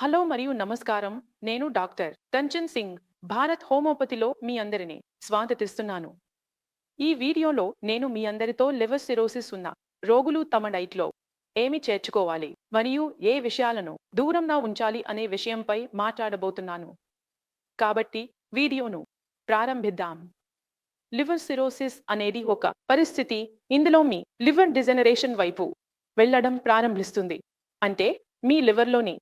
Hello మరియు నమస్కారం. నేను డాక్టర్ తంచన్ సింగ్ భారత్ హోమోపతిలో మీ అందరిని స్వాగతిస్తున్నాను. ఈ వీడియోలో నేను మీ అందరితో లివర్ సిరోసిస్ ఉన్న రోగులు తమ డైట్లో ఏమి చేర్చుకోవాలి మరియు ఏ విషయాలను దూరంగా ఉంచాలి అనే విషయంపై మాట్లాడబోతున్నాను. కాబట్టి వీడియోను ప్రారంభిద్దాం. లివర్ సిరోసిస్ అనేది ఒక పరిస్థితి ఇందులో మీ లివర్ డిజనరేషన్ వైపు వెళ్ళడం ప్రారంభిస్తుంది. అంటే మీ లివర్లోని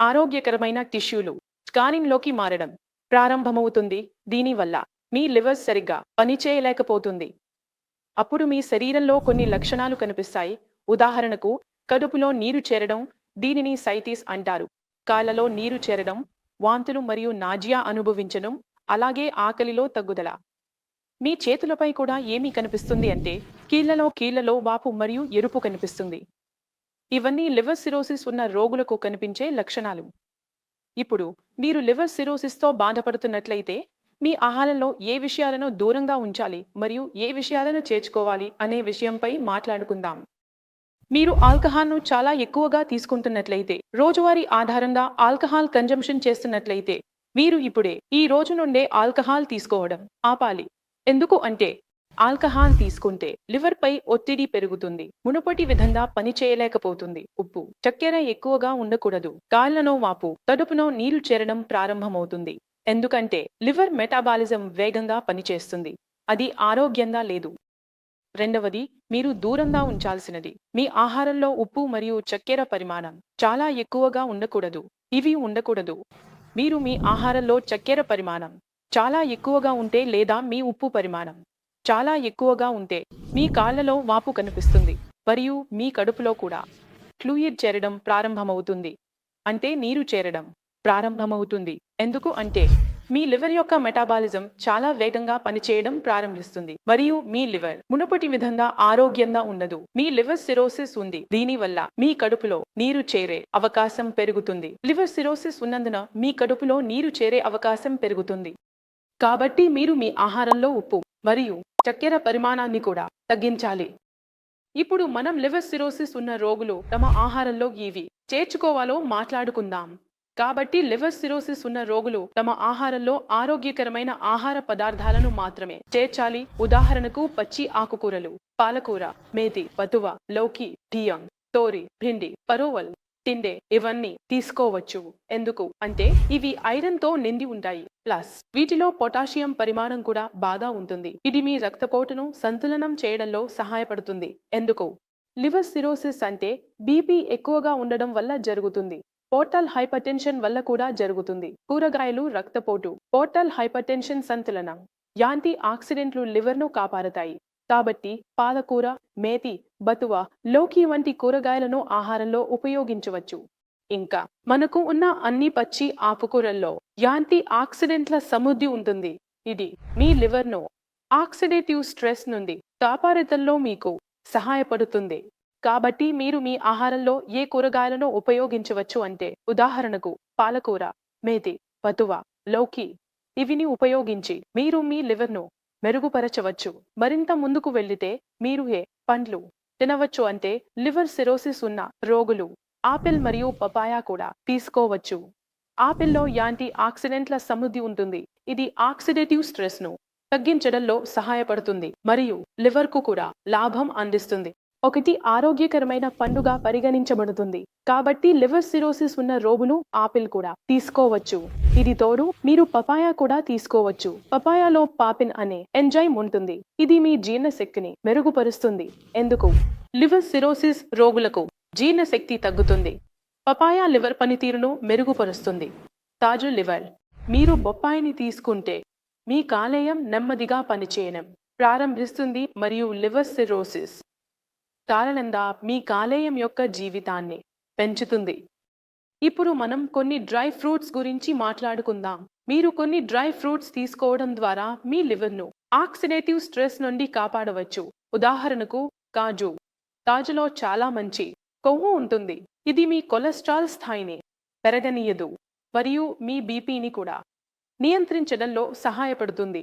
ఆరోగ్యకరమైన టిష్యూలు స్కానింగ్లోకి మారడం ప్రారంభమవుతుంది. దీనివల్ల మీ లివర్ సరిగ్గా పనిచేయలేకపోతుంది. అప్పుడు మీ శరీరంలో కొన్ని లక్షణాలు కనిపిస్తాయి. ఉదాహరణకు కడుపులో నీరు చేరడం దీనిని సైటిస్ అంటారు. కాళ్ళలో నీరు చేరడం వాంతులు మరియు నాజియా అనుభవించడం అలాగే ఆకలిలో తగ్గుదల. మీ చేతులపై కూడా ఏమి కనిపిస్తుంది అంటే కీళ్ళలో కీళ్ళలో వాపు మరియు ఎరుపు కనిపిస్తుంది. ఇవన్నీ లివర్ సిరోసిస్ ఉన్న రోగులకు కనిపించే లక్షణాలు. ఇప్పుడు మీరు లివర్ సిరోసిస్తో బాధపడుతున్నట్లయితే మీ ఆహారంలో ఏ విషయాలను దూరంగా ఉంచాలి మరియు ఏ విషయాలను చేర్చుకోవాలి అనే విషయంపై మాట్లాడుకుందాం. మీరు ఆల్కహాల్ను చాలా ఎక్కువగా తీసుకుంటున్నట్లయితే రోజువారీ ఆధారంగా ఆల్కహాల్ కన్జంప్షన్ చేస్తున్నట్లయితే మీరు ఇప్పుడే ఈ రోజు నుండే ఆల్కహాల్ తీసుకోవడం ఆపాలి. ఎందుకు అంటే ఆల్కహాల్ తీసుకుంటే లివర్ పై ఒత్తిడి పెరుగుతుంది. మునుపటి విధంగా పని చేయలేకపోతుంది. ఉప్పు. చక్కెర ఎక్కువగా ఉండకూడదు. కాళ్ళనో వాపు. తడుపునో నీరు చేరడం ప్రారంభమవుతుంది. ఎందుకంటే లివర్ మెటాబాలిజం వేగంగా పనిచేస్తుంది. అది ఆరోగ్యంగా లేదు. రెండవది మీరు దూరంగా ఉంచాల్సినది. మీ ఆహారంలో ఉప్పు మరియు చక్కెర పరిమాణం చాలా ఎక్కువగా ఉండకూడదు. ఇవి ఉండకూడదు. మీరు మీ ఆహారంలో చక్కెర పరిమాణం చాలా ఎక్కువగా ఉంటే లేదా మీ ఉప్పు పరిమాణం చాలా ఎక్కువగా ఉంటే మీ కాళ్ళలో వాపు కనిపిస్తుంది మరియు మీ కడుపులో కూడా. ఫ్లూయిడ్ చేరడం ప్రారంభమవుతుంది. అంటే నీరు చేరడం ప్రారంభమవుతుంది. ఎందుకు అంటే మీ లివర్ యొక్క మెటాబాలిజం చాలా వేగంగా పనిచేయడం ప్రారంభిస్తుంది మరియు మీ లివర్ మునుపటి విధంగా ఆరోగ్యంగా ఉండదు. మీ లివర్ సిరోసిస్ ఉంది దీనివల్ల మీ కడుపులో నీరు చేరే అవకాశం పెరుగుతుంది. లివర్ సిరోసిస్ ఉన్నందున మీ కడుపులో నీరు చేరే అవకాశం పెరుగుతుంది. కాబట్టి మీరు మీ ఆహారంలో ఉప్పు మరియు చక్కెర పరిమాణాన్ని కూడా తగ్గించాలి. ఇప్పుడు మనం లివర్ సిరోసిస్ ఉన్న రోగులు తమ ఆహారంలో ఇవి చేర్చుకోవాలో మాట్లాడుకుందాం. కాబట్టి లివర్ సిరోసిస్ ఉన్న రోగులు తమ ఆహారంలో ఆరోగ్యకరమైన ఆహార పదార్థాలను మాత్రమే చేర్చాలి. ఉదాహరణకు పచ్చి ఆకుకూరలు పాలకూర మేతి పతువ లౌకి టియం తోరి భిండి పరోవల్ తిండే ఇవన్నీ తీసుకోవచ్చు. ఎందుకు? అంటే ఇవి ఐరన్తో నిండి ఉంటాయి. ప్లస్ వీటిలో పొటాషియం పరిమాణం కూడా బాగా ఉంటుంది. ఇది మీ రక్తపోటును సంతులనం చేయడంలో సహాయపడుతుంది. ఎందుకు? లివర్ సిరోసిస్ అంటే బీపీ ఎక్కువగా ఉండడం వల్ల జరుగుతుంది. పోర్టల్ హైపర్టెన్షన్ వల్ల కూడా జరుగుతుంది. కూరగాయలు రక్తపోటు పోర్టల్ హైపర్టెన్షన్ సంతులనం. యాంటీ ఆక్సిడెంట్లు లివర్ను కాపాడతాయి. కాబట్టి పాలకూర మేతి బతువ లోకి వంటి కూరగాయలను ఆహారంలో ఉపయోగించవచ్చు. ఇంకా మనకు ఉన్న అన్ని పచ్చి ఆకుకూరల్లో యాంటీ ఆక్సిడెంట్ల సమృద్ధి ఉంటుంది. ఇది మీ లివర్ను ఆక్సిడేటివ్ స్ట్రెస్ నుండి కాపాడటంలో మీకు సహాయపడుతుంది. కాబట్టి మీరు మీ ఆహారంలో ఏ కూరగాయలను ఉపయోగించవచ్చు అంటే ఉదాహరణకు పాలకూర మేతి పతువ లౌకి ఇవిని ఉపయోగించి మీరు మీ లివర్ను మెరుగుపరచవచ్చు. మరింత ముందుకు వెళ్ళితే మీరు ఏ పండ్లు తినవచ్చు అంటే లివర్ సిరోసిస్ ఉన్న రోగులు ఆపిల్ మరియు పపాయా కూడా తీసుకోవచ్చు. ఆపిల్లో యాంటీ ఆక్సిడెంట్ల సమృద్ధి ఉంటుంది. ఇది ఆక్సిడేటివ్ స్ట్రెస్ను తగ్గించడంలో సహాయపడుతుంది మరియు లివర్కు కూడా లాభం అందిస్తుంది. ఒకటి ఆరోగ్యకరమైన పండుగ పరిగణించబడుతుంది. కాబట్టి లివర్ సిరోసిస్ ఉన్న రోగులు ఆపిల్ కూడా తీసుకోవచ్చు. ఇది తోడు మీరు పపాయా కూడా తీసుకోవచ్చు. పపాయాలో పాపిన్ అనే ఎంజైమ్ ఉంటుంది. ఇది మీ జీర్ణశక్తిని మెరుగుపరుస్తుంది. ఎందుకు? లివర్ సిరోసిస్ రోగులకు జీర్ణశక్తి తగ్గుతుంది. పపాయా లివర్ పనితీరును మెరుగుపరుస్తుంది. తాజు లివర్. మీరు బొప్పాయిని తీసుకుంటే మీ కాలేయం నెమ్మదిగా పనిచేయడం ప్రారంభిస్తుంది మరియు లివర్ సిరోసిస్. కారణంగా మీ కాలేయం యొక్క జీవితాన్ని పెంచుతుంది. ఇప్పుడు మనం కొన్ని డ్రై ఫ్రూట్స్ గురించి మాట్లాడుకుందాం. మీరు కొన్ని డ్రై ఫ్రూట్స్ తీసుకోవడం ద్వారా మీ లివర్ను ఆక్సిడేటివ్ స్ట్రెస్ నుండి కాపాడవచ్చు. ఉదాహరణకు కాజు. కాజులో చాలా మంచి కొవ్వు ఉంటుంది. ఇది మీ కొలెస్ట్రాల్ స్థాయిని పెరగనీయదు. మరియు మీ బీపీని కూడా నియంత్రించడంలో సహాయపడుతుంది.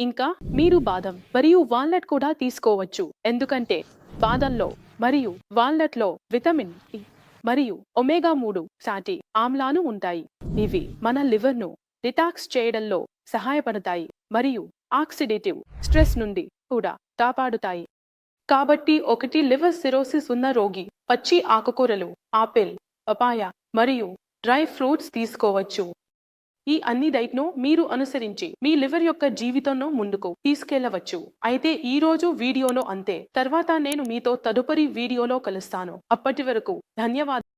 ఇంకా మీరు బాదం మరియు వాల్నట్ కూడా తీసుకోవచ్చు. ఎందుకంటే బాదంలో మరియు వాల్నట్లో విటమిన్ ఇ మరియు ఒమేగా మూడు సాటి ఆమ్లాలు ఉంటాయి. ఇవి మన లివర్ను డిటాక్స్ చేయడంలో సహాయపడతాయి మరియు ఆక్సిడేటివ్ స్ట్రెస్ నుండి కూడా కాపాడుతాయి. కాబట్టి ఒకటి లివర్ సిరోసిస్ ఉన్న రోగి పచ్చి ఆకుకూరలు ఆపిల్ పపాయ మరియు డ్రై ఫ్రూట్స్ తీసుకోవచ్చు. ఈ అన్ని డైట్ను మీరు అనుసరించి మీ లివర్ యొక్క జీవితంను ముందుకు తీసుకెళ్ళవచ్చు. అయితే ఈ రోజు వీడియోలో అంతే. తర్వాత నేను మీతో తదుపరి వీడియోలో కలుస్తాను. అప్పటి వరకు ధన్యవాదాలు.